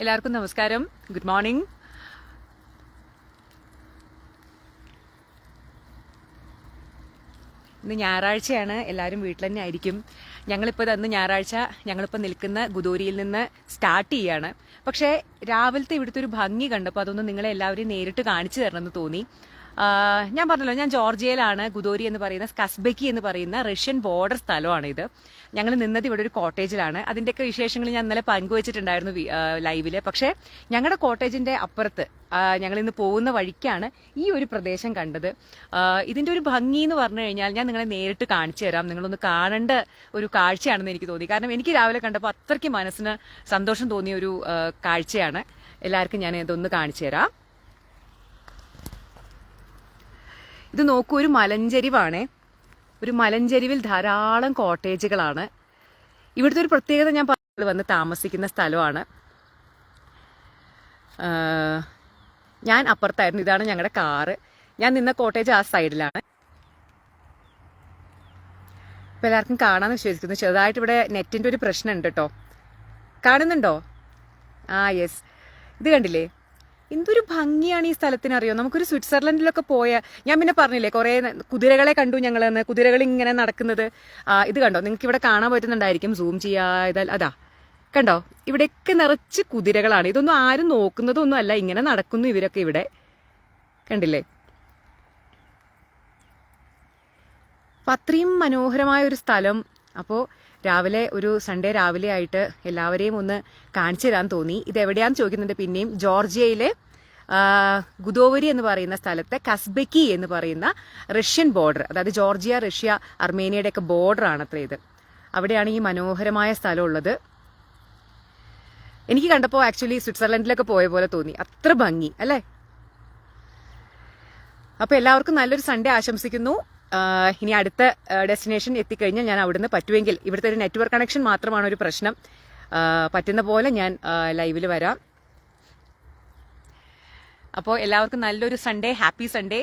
എല്ലാവർക്കും നമസ്കാരം. Good morning ഇന്ന് ഞായറാഴ്ചയാണ്. എല്ലാവരും വീട്ടിൽ തന്നെ ആയിരിക്കും. ഞങ്ങളിപ്പോൾ അന്ന് ഞായറാഴ്ച. ഞങ്ങളിപ്പോൾ നിൽക്കുന്ന ഗുദൂരിയിൽ നിന്ന് സ്റ്റാർട്ട് ചെയ്യാണ്. പക്ഷേ രാവിലത്തെ ഇവിടുത്തെ ഒരു ഭംഗി കണ്ടപ്പോൾ അതൊന്ന് നിങ്ങളെ എല്ലാവരെയും നേരിട്ട് കാണിച്ചു തരണമെന്ന് തോന്നി. ആ, ഞാൻ പറഞ്ഞല്ലോ ഞാൻ ജോർജിയയിലാണ് ഗുദോരി എന്ന് പറയുന്ന കസ്ബക്കി എന്ന് പറയുന്ന റഷ്യൻ ബോർഡർ സ്ഥലമാണ് ഇത് ഞങ്ങൾ നിന്നത് ഇവിടെ ഒരു കോട്ടേജിലാണ്. അതിന്റെയൊക്കെ വിശേഷങ്ങൾ ഞാൻ ഇന്നലെ പങ്കുവച്ചിട്ടുണ്ടായിരുന്നു ലൈവിൽ പക്ഷേ ഞങ്ങളുടെ കോട്ടേജിന്റെ അപ്പുറത്ത് ഞങ്ങൾ ഇന്ന് പോകുന്ന വഴിക്കാണ് ഈ ഒരു പ്രദേശം കണ്ടത്. ഇതിന്റെ ഒരു ഭംഗി എന്ന് പറഞ്ഞു കഴിഞ്ഞാൽ ഞാൻ നിങ്ങളെ നേരിട്ട് കാണിച്ചു തരാം. നിങ്ങളൊന്ന് കാണേണ്ട ഒരു കാഴ്ചയാണെന്ന് എനിക്ക് തോന്നി. കാരണം എനിക്ക് രാവിലെ കണ്ടപ്പോൾ അത്രയ്ക്ക് മനസ്സിന് സന്തോഷം തോന്നിയ ഒരു കാഴ്ചയാണ്. എല്ലാവർക്കും ഞാൻ ഇതൊന്ന് കാണിച്ചു തരാം. ഇത് നോക്കൂ ഒരു മലഞ്ചെരിവാണേ. ഒരു മലഞ്ചരിവിൽ ധാരാളം കോട്ടേജുകളാണ്. ഇവിടുത്തെ ഒരു പ്രത്യേകത ഞാൻ പറഞ്ഞു വന്ന് താമസിക്കുന്ന സ്ഥലമാണ്. ഞാൻ അപ്പുറത്തായിരുന്നു ഇതാണ് ഞങ്ങളുടെ കാറ്. ഞാൻ നിന്ന കോട്ടേജ് ആ സൈഡിലാണ്. ഇപ്പം എല്ലാവർക്കും കാണാമെന്ന് വിശ്വസിക്കുന്നു. ചെറുതായിട്ട് ഇവിടെ നെറ്റിന്റെ ഒരു പ്രശ്നമുണ്ട് കേട്ടോ. കാണുന്നുണ്ടോ? ആ യെസ്. ഇത് കണ്ടില്ലേ? എന്തൊരു ഭംഗിയാണ് ഈ സ്ഥലത്തിന് അറിയോ നമുക്കൊരു സ്വിറ്റ്സർലൻഡിലൊക്കെ പോയ ഞാൻ പിന്നെ പറഞ്ഞില്ലേ കുറെ കുതിരകളെ കണ്ടു ഞങ്ങൾ കുതിരകൾ ഇങ്ങനെ നടക്കുന്നത്. ഇത് കണ്ടോ? നിങ്ങൾക്ക് ഇവിടെ കാണാൻ പറ്റുന്നുണ്ടായിരിക്കും. സൂം ചെയ്യാതാൽ അതാ. കണ്ടോ? ഇവിടെയൊക്കെ നിറച്ച് കുതിരകളാണ്. ഇതൊന്നും ആരും നോക്കുന്നതൊന്നും അല്ല. ഇങ്ങനെ നടക്കുന്നു ഇവരൊക്കെ ഇവിടെ. കണ്ടില്ലേ? അപ്പൊ അത്രയും മനോഹരമായ ഒരു സ്ഥലം അപ്പോൾ രാവിലെ ഒരു സൺഡേ രാവിലെ ആയിട്ട് എല്ലാവരെയും ഒന്ന് കാണിച്ചു തരാൻ തോന്നി. ഇത് എവിടെയാന്ന് ചോദിക്കുന്നുണ്ട് പിന്നെയും ജോർജിയയിലെ ഗുദോവരി എന്ന് പറയുന്ന സ്ഥലത്തെ കസ്ബക്കി എന്ന് പറയുന്ന റഷ്യൻ ബോർഡർ അതായത് ജോർജിയ റഷ്യ അർമേനിയയുടെ ഒക്കെ ബോർഡർ ആണ് അത്ര ഇത്. അവിടെയാണ് ഈ മനോഹരമായ സ്ഥലം ഉള്ളത്. എനിക്ക് കണ്ടപ്പോൾ ആക്ച്വലി സ്വിറ്റ്സർലൻഡിലൊക്കെ പോയ പോലെ തോന്നി. അത്ര ഭംഗി അല്ലേ? അപ്പൊ എല്ലാവർക്കും നല്ലൊരു സൺഡേ ആശംസിക്കുന്നു. ഇനി അടുത്ത ഡെസ്റ്റിനേഷൻ എത്തിക്കഴിഞ്ഞാൽ ഞാൻ അവിടുന്ന് പറ്റുമെങ്കിൽ ഇവിടുത്തെ ഒരു നെറ്റ്വർക്ക് കണക്ഷൻ മാത്രമാണ് ഒരു പ്രശ്നം. പറ്റുന്ന പോലെ ഞാൻ ലൈവിൽ വരാം. അപ്പോൾ എല്ലാവർക്കും നല്ലൊരു സൺഡേ ഹാപ്പി സൺഡേ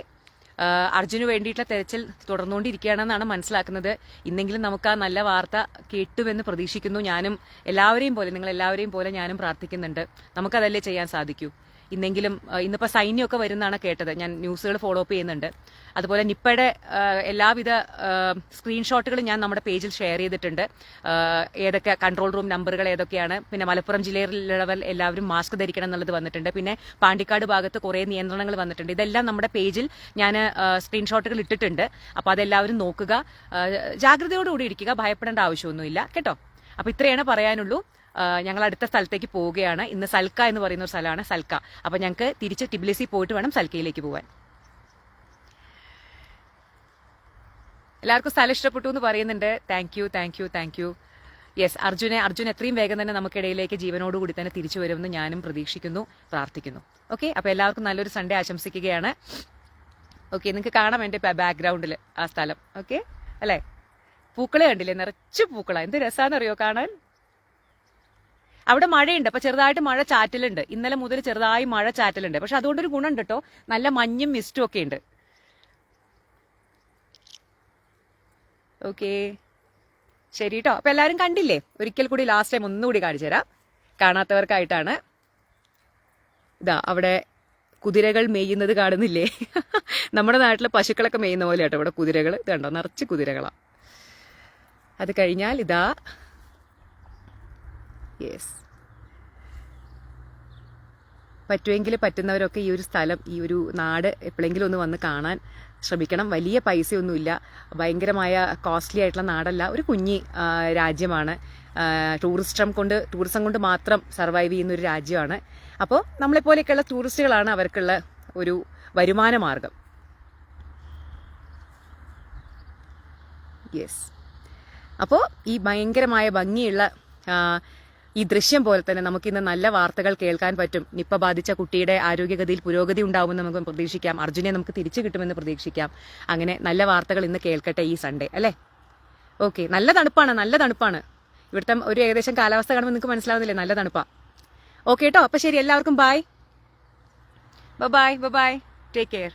അർജുന് വേണ്ടിയിട്ടുള്ള തെരച്ചിൽ തുടർന്നുകൊണ്ടിരിക്കുകയാണെന്നാണ് മനസ്സിലാക്കുന്നത്. ഇന്നെങ്കിലും നമുക്ക് ആ നല്ല വാർത്ത കേട്ടുമെന്ന് പ്രതീക്ഷിക്കുന്നു ഞാനും. എല്ലാവരെയും പോലെ നിങ്ങൾ എല്ലാവരെയും പോലെ ഞാനും പ്രാർത്ഥിക്കുന്നുണ്ട്. നമുക്കതല്ലേ ചെയ്യാൻ സാധിക്കൂ? ഇന്നെങ്കിലും ഇന്നിപ്പോൾ ഇന്നിപ്പോ സൈന്യമൊക്കെ വരുന്നതാണ് കേട്ടത്. ഞാൻ ന്യൂസുകൾ ഫോളോ അപ്പ് ചെയ്യുന്നുണ്ട്. അതുപോലെ നിപ്പയുടെ എല്ലാവിധ സ്ക്രീൻഷോട്ടുകളും ഞാൻ നമ്മുടെ പേജിൽ ഷെയർ ചെയ്തിട്ടുണ്ട്. ഏതൊക്കെ കൺട്രോൾ റൂം നമ്പറുകൾ ഏതൊക്കെയാണ്. പിന്നെ മലപ്പുറം ജില്ലയിലുള്ളവർ എല്ലാവരും മാസ്ക് ധരിക്കണം എന്നുള്ളത് വന്നിട്ടുണ്ട്. പിന്നെ പാണ്ടിക്കാട് ഭാഗത്ത് കുറേ നിയന്ത്രണങ്ങൾ വന്നിട്ടുണ്ട്. ഇതെല്ലാം നമ്മുടെ പേജിൽ ഞാൻ സ്ക്രീൻഷോട്ടുകൾ ഇട്ടിട്ടുണ്ട്. അപ്പോൾ അതെല്ലാവരും നോക്കുക. ജാഗ്രതയോടുകൂടി ഇരിക്കുക. ഭയപ്പെടേണ്ട ആവശ്യമൊന്നുമില്ല. കേട്ടോ? അപ്പോൾ ഇത്രയാണ് പറയാനുള്ളൂ. ഞങ്ങൾ അടുത്ത സ്ഥലത്തേക്ക് പോവുകയാണ്. ഇന്ന് സൽക്ക എന്ന് പറയുന്ന ഒരു സ്ഥലമാണ് സൽക്ക. അപ്പോൾ ഞങ്ങൾക്ക് തിരിച്ച് ടിബിലിസി പോയിട്ട് വേണം സൽക്കയിലേക്ക് പോകാൻ എല്ലാവർക്കും സ്ഥലം ഇഷ്ടപ്പെട്ടു എന്ന് പറയുന്നുണ്ട്. Thank you thank you thank you yes അർജുനെ അർജുൻ എത്രയും വേഗം തന്നെ നമുക്കിടയിലേക്ക് ജീവനോടുകൂടി തന്നെ തിരിച്ചു വരുമെന്ന് ഞാനും പ്രതീക്ഷിക്കുന്നു പ്രാർത്ഥിക്കുന്നു. ഓക്കെ അപ്പോൾ എല്ലാവർക്കും നല്ലൊരു സൺഡേ ആശംസിക്കുകയാണ്. ഓക്കെ നിങ്ങൾക്ക് കാണാം എന്റെ ബാക്ക്ഗ്രൗണ്ടിൽ ആ സ്ഥലം. ഓക്കെ അല്ലേ? പൂക്കളെ കണ്ടില്ലേ? നിറച്ച് പൂക്കള. എന്ത് രസാന്നറിയോ കാണാൻ? അവിടെ മഴയുണ്ട്. അപ്പൊ ചെറുതായിട്ട് മഴ ചാറ്റലുണ്ട്. ഇന്നലെ മുതൽ ചെറുതായി മഴ ചാറ്റലുണ്ട്. പക്ഷെ അതുകൊണ്ടൊരു ഗുണമുണ്ട് കേട്ടോ നല്ല മഞ്ഞും മിസ്റ്റും ഒക്കെ ഉണ്ട്. ഓക്കേ. ശരി കേട്ടോ അപ്പൊ എല്ലാവരും കണ്ടില്ലേ? ഒരിക്കൽ കൂടി ലാസ്റ്റ് ടൈം ഒന്നുകൂടി കാണിച്ചു തരാം. കാണാത്തവർക്കായിട്ടാണ്. ഇതാ അവിടെ കുതിരകൾ മേയുന്നത് കാണുന്നില്ലേ? നമ്മുടെ നാട്ടിലെ പശുക്കളൊക്കെ മേയുന്ന പോലെ കേട്ടോ ഇവിടെ കുതിരകൾ ഇതുണ്ടോ? നിറച്ച് കുതിരകളാണ് അത് കഴിഞ്ഞാൽ ഇതാ യെസ് പറ്റുമെങ്കിൽ പറ്റുന്നവരൊക്കെ ഈ ഒരു സ്ഥലം ഈ ഒരു നാട് എപ്പോഴെങ്കിലും ഒന്ന് വന്ന് കാണാൻ ശ്രമിക്കണം. വലിയ പൈസയൊന്നുമില്ല. ഭയങ്കരമായ കോസ്റ്റ്ലി ആയിട്ടുള്ള നാടല്ല. ഒരു കുഞ്ഞി രാജ്യമാണ്. ടൂറിസ്റ്റം കൊണ്ട് ടൂറിസം കൊണ്ട് മാത്രം സർവൈവ് ചെയ്യുന്ന ഒരു രാജ്യമാണ്. അപ്പോൾ നമ്മളെപ്പോലെയൊക്കെയുള്ള ടൂറിസ്റ്റുകളാണ് അവർക്കുള്ള ഒരു വരുമാന മാർഗം യെസ് അപ്പോൾ ഈ ഭയങ്കരമായ ഭംഗിയുള്ള ഈ ദൃശ്യം പോലെ തന്നെ നമുക്ക് ഇന്ന് നല്ല വാർത്തകൾ കേൾക്കാൻ പറ്റും. നിപ്പ ബാധിച്ച കുട്ടിയുടെ ആരോഗ്യഗതിയിൽ പുരോഗതി ഉണ്ടാവുമെന്ന് നമുക്ക് പ്രതീക്ഷിക്കാം. അർജുനെ നമുക്ക് തിരിച്ചു കിട്ടുമെന്ന് പ്രതീക്ഷിക്കാം. അങ്ങനെ നല്ല വാർത്തകൾ ഇന്ന് കേൾക്കട്ടെ ഈ സൺഡേ അല്ലേ? ഓക്കെ നല്ല തണുപ്പാണ് നല്ല തണുപ്പാണ്. ഇവിടുത്തെ ഒരു ഏകദേശം കാലാവസ്ഥ കാണുമ്പോൾ നിങ്ങൾക്ക് മനസ്സിലാവുന്നില്ലേ? നല്ല തണുപ്പാ. ഓക്കെ കേട്ടോ അപ്പൊ ശരി എല്ലാവർക്കും bye bye bye take care